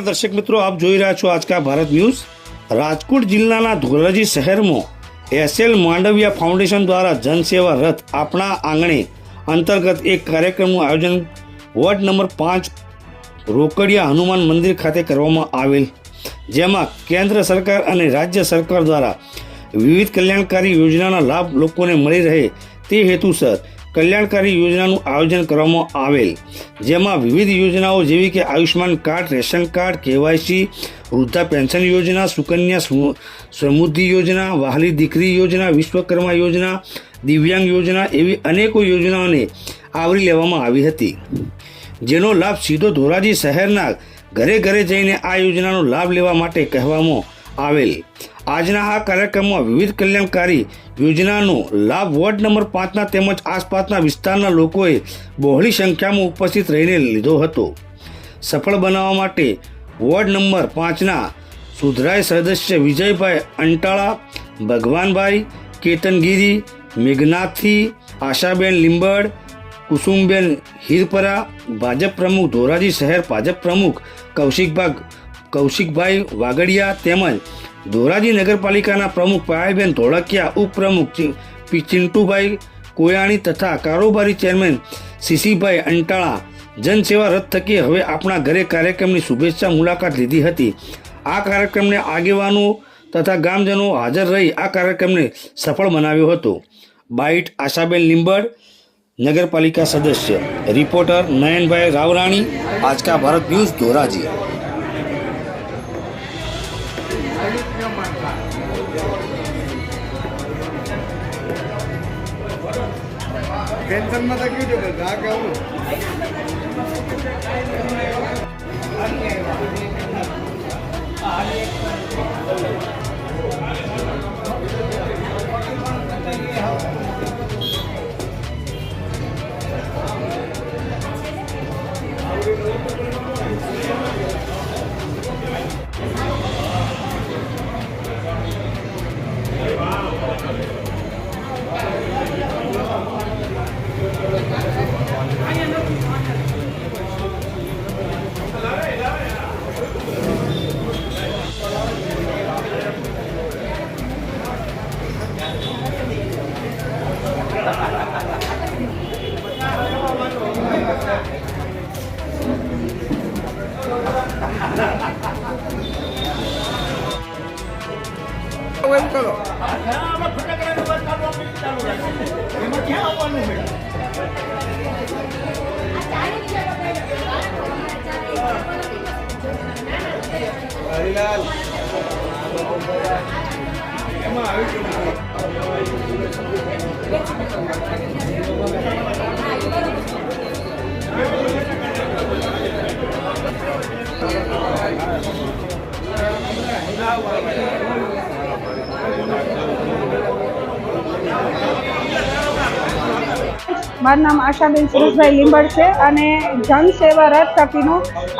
દર્શક મિત્રો, આપ જોઈ રહ્યા છો આજકા ભારત ન્યૂઝ. રાજકોટ જિલ્લાના ધોરાજી શહેરમાં એસએલ માંડવિયા ફાઉન્ડેશન દ્વારા જનસેવા રથ આપણા આંગણે અંતર્ગત એક કાર્યક્રમનું આયોજન વોર્ડ નંબર પાંચ રોકડિયા હનુમાન મંદિર ખાતે કરવામાં આવેલ. જેમાં કેન્દ્ર સરકાર અને રાજ્ય સરકાર દ્વારા વિવિધ કલ્યાણકારી યોજનાના લાભ લોકોને મળી રહે તે હેતુસર કલ્યાણકારી યોજનાનું આયોજન કરવામાં આવેલ, જેમાં વિવિધ યોજનાઓ જેવી કે Ayushman card, ration card, KYC, વૃદ્ધા pension યોજના, સુકન્યા સ્મુ- સમૃદ્ધિ યોજના, વહાલી દીકરી યોજના, વિશ્વકર્મા યોજના, દિવ્યાંગ યોજના એવી અનેકો યોજનાઓને આવરી લેવામાં આવી હતી. જેનો લાભ સીધો ધોરાજી શહેરના ઘરે ઘરે જઈને આ યોજનાનો લાભ લેવા માટે કહેવામાં આવેલ. આજના આ કાર્યક્રમમાં વિવિધ કલ્યાણકારી યોજનાનો લાભ વોર્ડ નંબર પાંચના તેમજ આસપાસના વિસ્તારના લોકોએ બહોળી સંખ્યામાં ઉપસ્થિત રહીને લીધો હતો. સફળ બનાવવા માટે વોર્ડ નંબર પાંચના સુધરાય સદસ્ય વિજયભાઈ અંટાળા, ભગવાનભાઈ કેતનગીરી મેઘનાથથી આશાબેન લીંબડ, કુસુમબેન હીરપરા, ભાજપ પ્રમુખ ધોરાજી શહેર ભાજપ પ્રમુખ કૌશિકભાઈ કૌશિકભાઈ વાગડિયા તેમજ ધોરાજી નગરપાલિકાના પ્રમુખ પાયાબેન ધોળકિયા, ઉપપ્રમુખ ચિંટુભાઈ કોયાણી તથા કારોબારી ચેરમેન સીસીભાઈ અંટાળા જનસેવા રથ થકી હવે આપણા ઘરે કાર્યક્રમની શુભેચ્છા મુલાકાત લીધી હતી. આ કાર્યક્રમને આગેવાનો તથા ગામજનો હાજર રહી આ કાર્યક્રમને સફળ બનાવ્યો હતો. બાઇટ આશાબેન લીંબડ, નગરપાલિકા સદસ્ય. Reporter Nayanbhai Ravrani Aajka Bharat news Dhoraji. પેન્શનમાં તો કીધું કે ગા કેવું એમ કરો હરિલાલ. એમાં મારું નામ આશાબેન સુરેશભાઈ લીંબડ છે અને જન સેવા રથ થકીનો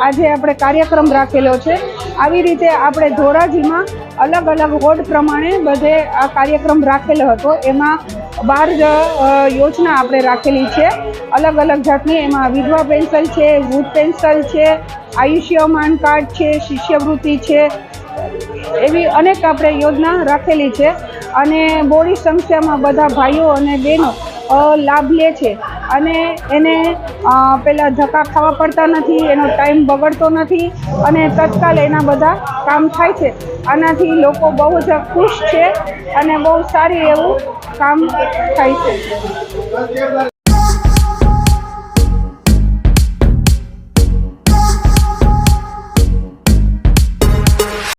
આજે આપણે કાર્યક્રમ રાખેલો છે. આવી રીતે આપણે ધોરાજીમાં અલગ અલગ વોર્ડ પ્રમાણે બધે આ કાર્યક્રમ રાખેલો હતો. એમાં બાર યોજના આપણે રાખેલી છે. અલગ અલગ જાતની એમાં વિધવા પેન્શન છે, વૃદ્ધ પેન્શન છે, આયુષ્યમાન કાર્ડ છે, શિષ્યવૃત્તિ છે, એવી અનેક આપણે યોજના રાખેલી છે. અને બોડી સંખ્યામાં બધા ભાઈઓ અને બહેનો લાભ લે છે. અને એને પેલા ધક્કા ખાવા પડતા નથી, એનો ટાઈમ બગડતો નથી અને તત્કાલ એના બધા કામ થાય છે. આનાથી લોકો બહુ જ ખુશ છે અને બહુ સારી એવું કામ થાય છે.